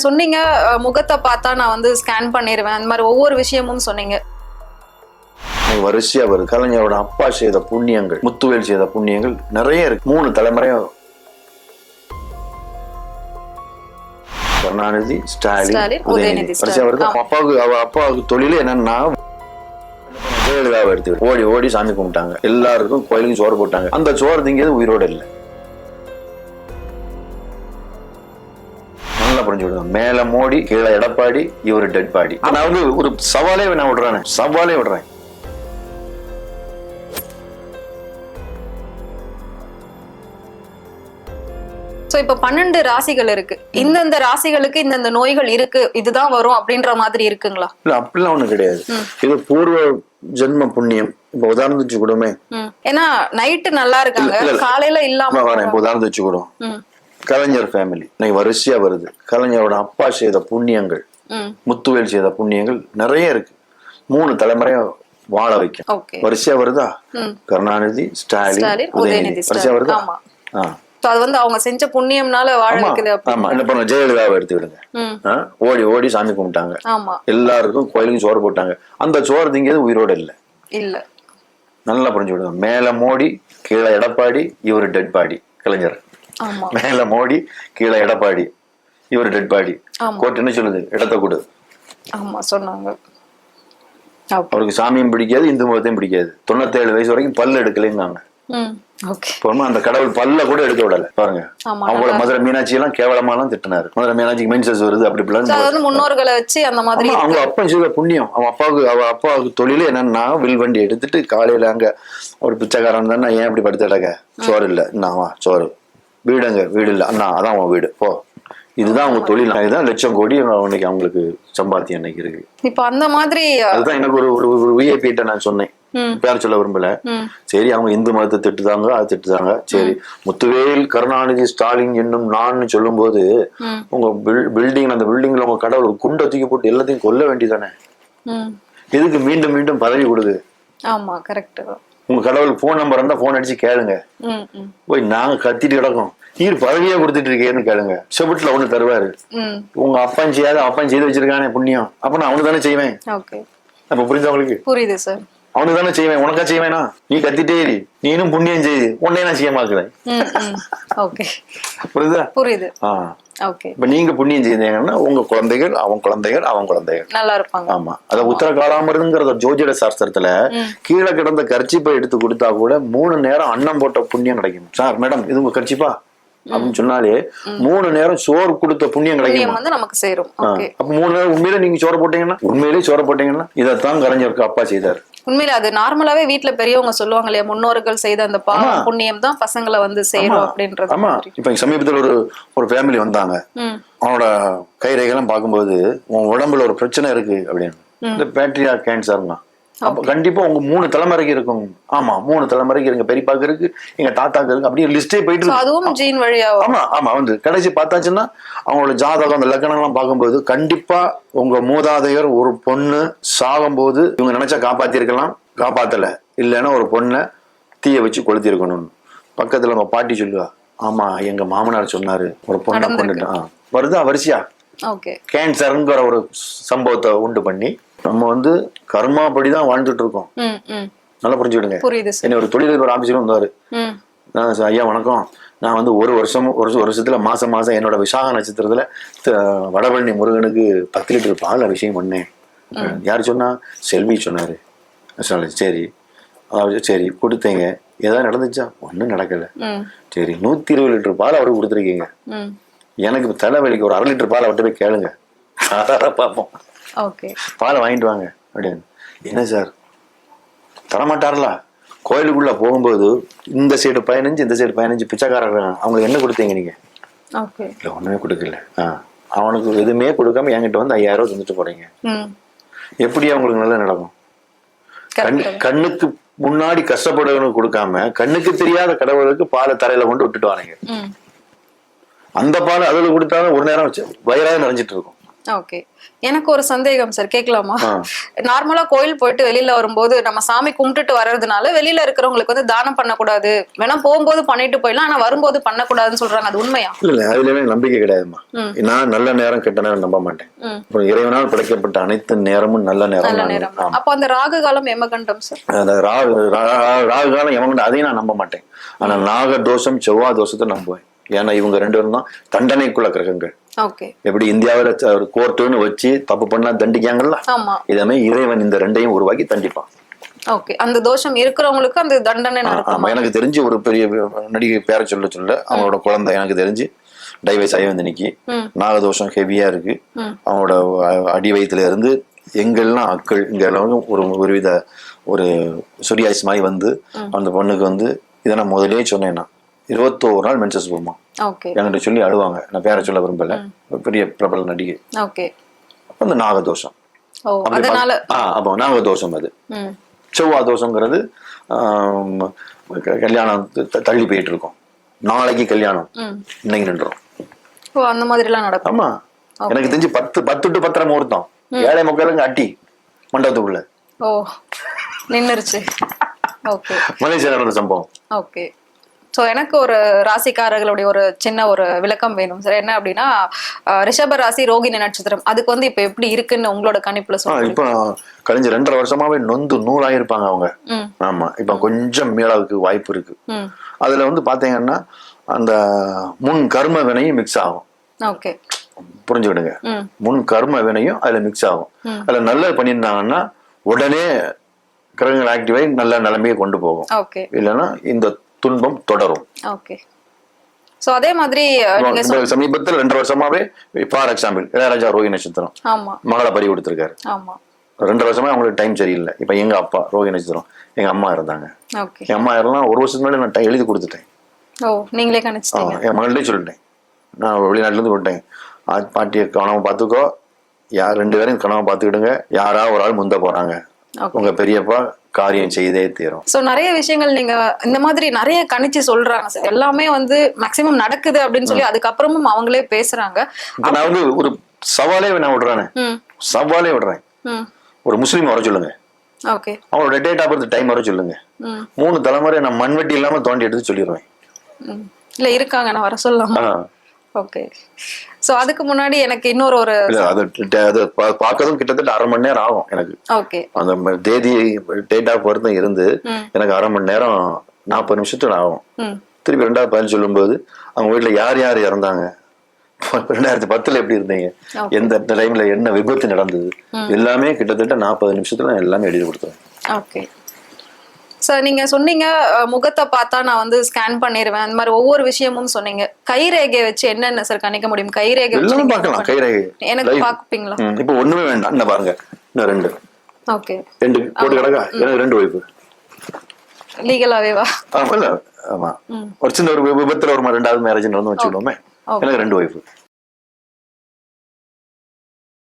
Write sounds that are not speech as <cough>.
சொன்னீங்க முகத்தை பார்த்தா நான் வந்து ஸ்கேன் பண்ணிடுவேன் அந்த மாதிரி ஒவ்வொரு விஷயமும் சொன்னீங்க. வரிசையா வருது. கலைஞரோட அப்பா செய்த புண்ணியங்கள் முத்துவேல் செய்த புண்ணியங்கள் நிறைய இருக்கு. மூணு தலைமுறையா கருணாநிதி ஸ்டாலின் உதயநிதி. வருது. அப்பாவுக்கு அப்பாவுக்கு தொழில் என்னன்னா ஜெயலலிதாவை எடுத்து ஓடி ஓடி சாமி கும்பிட்டாங்க. எல்லாருக்கும் கோயிலுக்கும் சோறு போட்டாங்க. அந்த சோறு திங்கிறது உயிரோட இல்லை. நல்லா புரிஞ்சு விடுங்க. மேல மோடி கீழே எடப்பாடி இவர் டெட் பாடி நான் வந்து ஒரு சவாலே நான் விடுறேன். சவாலே விடுறேன். சோ இப்ப பன்னெண்டு ராசிகள் இருக்கு. இந்தந்த ராசிகளுக்கு இந்தந்த நோய்கள் இருக்கு. இதுதான் வரும் அப்படின்ற மாதிரி இருக்குங்களா? இல்ல அப்படிலாம் ஒண்ணும் கிடையாது. இது பூர்வ ஜென்ம புண்ணியம். இப்ப உதாரணத்துக்கு வச்சுக்கூடமே. ஏன்னா நைட்டு நல்லா இருக்காங்க. காலையில இல்லாம உதாரணத்துக்கு வச்சுக்கூடும். கலைஞர் ஃபேமிலி இன்னைக்கு வரிசையா வருது. கலைஞரோட அப்பா செய்த புண்ணியங்கள். முத்துவேல் செய்த புண்ணியங்கள் நிறைய இருக்கு. மூணு தலைமுறையா வாழ வைக்கும். வரிசையா வருதா. கருணாநிதி ஸ்டாலின் உதயநிதி. வரிசையா. வருதா? அது வந்து அவங்க செஞ்ச புண்ணியம்னால வாழ வைக்குது ஆமா. என்ன பண்ண ஜெயலலிதாவை எடுத்து விடுங்க? ஓடி ஓடி சாமி கும்பிட்டாங்க. எல்லாருக்கும் கோயிலுக்கும் சோறு போட்டாங்க. அந்த சோறு திங்கிறது உயிரோட இல்லை. இல்ல. நல்லா புரிஞ்சு விடுங்க. மேல மோடி கீழே எடப்பாடி இவர் டெட் பாடி கலைஞர். மேல மோடி கீழே எடப்பாடி. இவர் டெட் பாடி. கோர்ட் என்ன சொல்லுது? இடத்த கொடு. ஆமா சொன்னாங்க. அவருக்கு சாமியும் பிடிக்காது இந்து மதத்தையும் பிடிக்காது. தொண்ணூத்தேழு வயசு வரைக்கும் பல்லு எடுக்கலைன்னாங்க அந்த கடவுள் பல்ல கூட எடுக்க விடல. பாருங்க. அவங்கள மதுரை மீனாட்சி எல்லாம் கேவலமா எல்லாம் திட்டினாரு. மதுரை மீனாட்சிக்கு மென்சஸ் வருது அப்படி வந்து முன்னோர்களை வச்சு அந்த மாதிரி அவங்க அப்பா செய்த புண்ணியம். அவன் அப்பாவுக்கு அவ அப்பாவுக்கு தொழில் என்னன்னா வில் வண்டி எடுத்துட்டு காலையில அங்க ஒரு பிச்சைக்காரன் தானே ஏன் இப்படி படுத்து கிடக்க? சோறு இல்ல. என்னவா சோறு. வீடுங்க வீடு இல்ல. அண்ணா அதான் உன் வீடு. போ. இதுதான் அவங்க தொழில். இதுதான் லட்சம் கோடி இன்னைக்கு அவங்களுக்கு சம்பாத்தியம் இன்னைக்கு இருக்கு. இப்ப அந்த மாதிரி அதுதான் எனக்கு ஒரு ஒரு ஒரு விஐபி கிட்ட நான் சொன்னேன். பேர் சொல்ல விரும்பல. சரி அவங்க இந்து மதத்தை திட்டுதாங்க அது திட்டுதாங்க. சரி முத்துவேல் கருணாநிதி ஸ்டாலின் என்னும் நான் சொல்லும்போது ம். உங்க பில்டிங் அந்த பில்டிங்ல உங்க கடவுள் ஒரு குண்டை தூக்கி போட்டு எல்லாத்தையும் கொல்ல வேண்டியதானே எதுக்கு மீண்டும் மீண்டும் பதவி கொடுது? ஆமா கரெக்ட் உங்க கடவுளுக்கு ஃபோன் நம்பர் இருந்தா ஃபோன் அடிச்சு கேளுங்க. போய் நாங்க கத்திட்டு கிடக்கோம் நீர் பதவியே கொடுத்துட்டு இருக்கேன்னு கேளுங்க. செபுட்டுல ஒண்ணு தருவாரு. உங்க அப்பன் செய்யாத அப்பன் செய்து வச்சிருக்கானே புண்ணியம். அப்ப நான் அவனு தானே செய்வேன் அப்ப புரிஞ்சா உங்களுக்கு? புரியுது சார் அவனுக்கு தானே செய்வேன் உனக்கா செய்வேனா? நீ கத்திட்டே இரு. நீனும் புண்ணியம் செய்து உன்னையே நான் செய்ய ஓகே புரியுதா? புரியுது. ஆ. ஓகே இப்ப நீங்க புண்ணியம் செய்தீங்கன்னா உங்க குழந்தைகள் அவன் குழந்தைகள் அவன் குழந்தைகள். நல்லா இருப்பாங்க. ஆமா. அத உத்தர காலாமருங்கிறத ஜோதிட சாஸ்திரத்துல கீழே கிடந்த கர்ச்சிப்பை எடுத்து கொடுத்தா கூட மூணு நேரம் அன்னம் போட்ட புண்ணியம் கிடைக்கும். சார் மேடம் இது உங்க கர்ச்சிப்பா? அப்படின்னு சொன்னாலே மூணு நேரம் சோறு கொடுத்த புண்ணியம் கிடைக்கும்? வந்து நமக்கு சேரும். அப்ப மூணு நேரம் உண்மையிலே நீங்க சோறு போட்டீங்கன்னா உண்மையிலேயே சோறு போட்டீங்கன்னா இதைத்தான் கலைஞருக்கு அப்பா செய்தார். உண்மையில அது நார்மலாவே வீட்ல பெரியவங்க சொல்லுவாங்க இல்லையா முன்னோர்கள் செய்த அந்த பாவம் புண்ணியம் தான் பசங்களை வந்து சேரும் அப்படின்றது ஆமா. இப்ப சமீபத்துல ஒரு ஒரு ஃபேமிலி வந்தாங்க. அவனோட கைரேகைலாம் பார்க்கும்போது உன் உடம்புல ஒரு பிரச்சனை இருக்கு அப்படின்னு. இந்த பேட்ரியா கேன்சர்னா அப்ப கண்டிப்பா உங்க மூணு தலைமுறைக்கு இருக்கும். ஆமா மூணு தலைமுறைக்கு இருக்கு பெரியப்பாக்கு இருக்கு எங்க தாத்தாக்கு இருக்கு. அப்படியே லிஸ்டே போயிட்டு இருக்கு. அதுவும் ஜீன் வழியா வரும். ஆமா ஆமா வந்து கடைசி பார்த்தாச்சுன்னா அவங்களோட ஜாதகம் அந்த லக்கணம்லாம் பார்க்கும்போது கண்டிப்பா உங்க மூதாதையர் ஒரு பொண்ணு சாகும்போது இவங்க நினைச்சா காப்பாத்திருக்கலாம். காப்பாத்தல. இல்லைன்னா ஒரு பொண்ணை தீய வச்சு கொளுத்திருக்கணும்னு. பக்கத்துல உங்க பாட்டி சொல்லுவா ஆமா எங்க மாமனார் சொன்னாரு ஒரு பொண்ணை. கொண்டுட்டான் வருதா? வரிசையா? கேன்சருங்கிற ஒரு சம்பவத்தை உண்டு பண்ணி நம்ம வந்து கர்மாப்படி தான் வாழ்ந்துட்டு இருக்கோம் நல்லா புரிஞ்சுக்கிடுங்க. என்ன ஒரு தொழிலதிபர் ஆபீஸர் வந்தாரு. ம். நான் ஐயா வணக்கம். நான் வந்து ஒரு வருஷம் ஒரு வருஷ- வருஷத்துல மாசம் மாசம் என்னோட விசாக நட்சத்திரத்துல வடபழனி முருகனுக்கு பத்து லிட்டர் பால் அபிஷேகம் பண்ணேன். யார் சொன்னா? செல்வி சொன்னாரு. சரி. அதாவது சரி கொடுத்தீங்க. ஏதாவது நடந்துச்சா? ஒன்றும் நடக்கல. சரி நூத்தி இருபது லிட்டர் பால் அவருக்கு கொடுத்துருக்கீங்க. எனக்கு தலைவலிக்கு ஒரு அரை லிட்டர் பால் அவர்கிட்ட போய் கேளுங்க. <laughs> பார்ப்போம். ஓகே. பாலை வாங்கிட்டு வாங்க அப்படின்னு. என்ன சார்? தரமாட்டார்ல. கோயிலுக்குள்ள போகும்போது இந்த சைடு பதினஞ்சு இந்த சைடு பதினஞ்சு பிச்சைக்காரர் அவங்களுக்கு என்ன கொடுத்தீங்க நீங்க? ஓகே. இல்லை ஒண்ணுமே கொடுக்கல. ஆ. அவனுக்கு எதுவுமே கொடுக்காம என்கிட்ட வந்து ஐயாயிரம் ரூபாய் தந்துட்டு போறீங்க. எப்படி அவங்களுக்கு நல்லா நடக்கும்? கண் கண்ணுக்கு முன்னாடி கஷ்டப்படுறவனுக்கு கொடுக்காம கண்ணுக்கு தெரியாத கடவுளுக்கு பாலை தரையில கொண்டு விட்டுட்டு வாங்க ம். அந்த பால் அதில் கொடுத்தாலும் ஒரு நேரம் வச்சு வயிறாக நிறைஞ்சிட்டு இருக்கும். ஓகே எனக்கு ஒரு சந்தேகம் சார் கேட்கலாமா. நார்மலா கோயில் போயிட்டு வெளியில வரும்போது நம்ம சாமி கும்பிட்டுட்டு வர்றதுனால வெளியில இருக்கிறவங்களுக்கு வந்து தானம் பண்ணக்கூடாது. வேணா போகும்போது பண்ணிட்டு போயிடலாம் ஆனா வரும்போது பண்ணக்கூடாதுன்னு சொல்றாங்க. அது உண்மையா? இல்ல இல்ல. அதுல எனக்கு நம்பிக்கை கிடையாதுமா. நான் நல்ல நேரம் கெட்ட நேரம் நம்ப மாட்டேன். இறைவனால் படைக்கப்பட்ட அனைத்து நேரமும் நல்ல நேரம். அப்போ அந்த ராகு காலம் எமகண்டம் சார் அந்த ராகு ராகு காலம் எவன் அதையும் நான் நம்ப மாட்டேன். ஆனா நாக தோஷம் செவ்வாய் தோஷத்தை நம்புவேன். ஏன்னா இவங்க ரெண்டு பேரும் தான் தண்டனைக்குள்ள கிரகங்கள். எப்படி இந்தியாவில் ஒரு கோர்ட்டுன்னு வச்சு தப்பு பண்ணா தண்டிக்காங்கல்ல இதே இறைவன் இந்த ரெண்டையும் உருவாக்கி தண்டிப்பான். ஓகே. அந்த தோஷம் இருக்கிறவங்களுக்கு அந்த தண்டனை ஆமா. எனக்கு தெரிஞ்சு ஒரு பெரிய நடிகை பேரை சொல்ல சொல்ல அவங்களோட குழந்தை எனக்கு தெரிஞ்சு டைவர்ஸ் ஆகி வந்து நிக்கி. நாகதோஷம் ஹெவியா இருக்கு. ம். அவனோட அ- அடி வயித்துல இருந்து எங்கெல்லாம் அக்கள் இங்க எல்லாம் ஒரு ஒருவித ஒரு சொரியாய்ஸ் மாதிரி வந்து அந்த பொண்ணுக்கு வந்து இதை நான் முதல்லயே சொன்னேன் நான் இருபத்தோரு நாள் மென்சஸ் போகுமா என்கிட்ட சொல்லி அழுவாங்க. நான் பேரை சொல்ல விரும்பல. பெரிய பிரபல நடிகை. அப்ப அந்த நாகதோஷம். அப்போ நாகதோஷம் அது. ம். செவ்வாய் தோஷங்கிறது கல்யாணம் தள்ளி போயிட்டு இருக்கும் நாளைக்கு கல்யாணம். இன்னைக்கு நின்றோம் ஓ அந்த மாதிரி எல்லாம் நடக்கும். ஆமா. எனக்கு தெரிஞ்சு பத்து பத்து டு பத்தரை முகூர்த்தம் ஏழை மக்களுங்க அட்டி மண்டபத்துக்குள்ள. ஓ நின்னுருச்சு. ஓகே மலேசியா நடந்த சம்பவம். ஓகே ஸோ எனக்கு ஒரு ராசிக்காரர்களுடைய ஒரு சின்ன ஒரு விளக்கம் வேணும். சார் என்ன அப்படின்னா ரிஷப ராசி ரோகிணி நட்சத்திரம். அதுக்கு வந்து இப்போ எப்படி இருக்குன்னு உங்களோட கணிப்புல சொல்லுங்க. இப்போ கழிஞ்ச ரெண்டரை வருஷமாவே நொந்து நூலாயிருப்பாங்க அவங்க. ஆமா. இப்ப கொஞ்சம் மீளாவுக்கு வாய்ப்பு இருக்கு. அதுல வந்து பாத்தீங்கன்னா அந்த முன் கர்ம வினையும் மிக்ஸ் ஆகும். ஓகே. புரிஞ்சுக்கிடுங்க. முன் கர்ம வினையும் அதுல மிக்ஸ் ஆகும். அதுல நல்லது பண்ணியிருந்தாங்கன்னா உடனே கிரகங்கள் ஆக்டிவாகி நல்ல நிலைமையை கொண்டு போகும். ஓகே. இல்லைன்னா இந்த துன்பம் தொடரும். ஓகே ஸோ அதே மாதிரி சமீபத்தில் ரெண்டு வருஷமாவே ஃபார் எக்ஸாம்பிள் இளையராஜா ரோஹி நட்சத்திரம் ஆமா. மகளை பறி கொடுத்துருக்காரு. ஆமா. ரெண்டு வருஷமா அவங்களுக்கு டைம் சரியில்லை. இப்ப எங்க அப்பா ரோஹி நட்சத்திரம் எங்க அம்மா இருந்தாங்க. ஓகே என் அம்மா இருந்தாலும் ஒரு வருஷத்துக்கு முன்னாடி நான் எழுதி கொடுத்துட்டேன். ஓ நீங்களே கணிச்சிட்டீங்க. என் மகள்கிட்டே சொல்லிட்டேன். நான் வெளிநாட்டுல இருந்து விட்டேன் பாட்டியை கவனமா பார்த்துக்கோ. யார் ரெண்டு பேரையும் கவனமா பார்த்துக்கிடுங்க. யாரா ஒரு ஆள் முந்த போறாங்க. உங்க பெரியப்பா காரியம் செய்தே தீரும். ஸோ நிறைய விஷயங்கள் நீங்க இந்த மாதிரி நிறைய கணிச்சு சொல்றாங்க சார். எல்லாமே வந்து மேக்சிமம் நடக்குது அப்படின்னு சொல்லி அதுக்கப்புறமும் அவங்களே பேசுறாங்க. நான் வந்து ஒரு சவாலே நான் விடுறேனே. சவாலே விடுறேன். ஒரு முஸ்லீம் வர சொல்லுங்க. ஓகே அவங்களோட டேட் ஆஃப் பர்த் டைம் வர சொல்லுங்க. மூணு தலைமுறை நான் மண்வெட்டி இல்லாம தோண்டி எடுத்து சொல்லிடுவேன். இல்ல இருக்காங்க நான் வர சொல்லலாமா. ஓகே ஸோ அதுக்கு முன்னாடி எனக்கு இன்னொரு ஒரு அது அது பார்க்கறதும் கிட்டத்தட்ட அரை மணி நேரம் ஆகும் எனக்கு. ஓகே அந்த தேதி டேட் ஆஃப் பர்த் இருந்து. எனக்கு அரை மணி நேரம் நாற்பது நிமிஷத்துல ஆகும். திருப்பி ரெண்டாவது பதில் சொல்லும்போது அவங்க வீட்டுல யார் யார் இறந்தாங்க? ரெண்டாயிரத்தி பத்துல எப்படி இருந்தீங்க. எந்த டைம்ல என்ன விபத்து நடந்தது? எல்லாமே கிட்டத்தட்ட நாற்பது நிமிஷத்துல எல்லாமே எழுதி ஓகே சார் நீங்க சொன்னீங்க முகத்தை பார்த்தா நான் வந்து ஸ்கேன் பண்ணிடுவேன் அந்த மாதிரி ஒவ்வொரு விஷயமும் சொன்னீங்க. கைரேகையை வச்சு என்னென்ன சார் கணிக்க முடியும்? கைரேகை எல்லாமே பார்க்கலாம். என்ன கைரேகை. எனக்கு. பார்ப்பீங்களா இப்போ ஒண்ணுமே வேண்டாம். இன்னும் பாருங்க. இன்னும் ரெண்டு. ஓகே. ரெண்டு போட்டு கிடக்கா எனக்கு ரெண்டு ஒய்ஃபு லீகலாவே வா. ஆமா. ஒரு சின்ன ஒரு விபத்துல ஒரு ரெண்டாவது மேரேஜ் நடந்து வச்சுக்கிடுவோமே Okay. எனக்கு ரெண்டு ஒய்ஃபு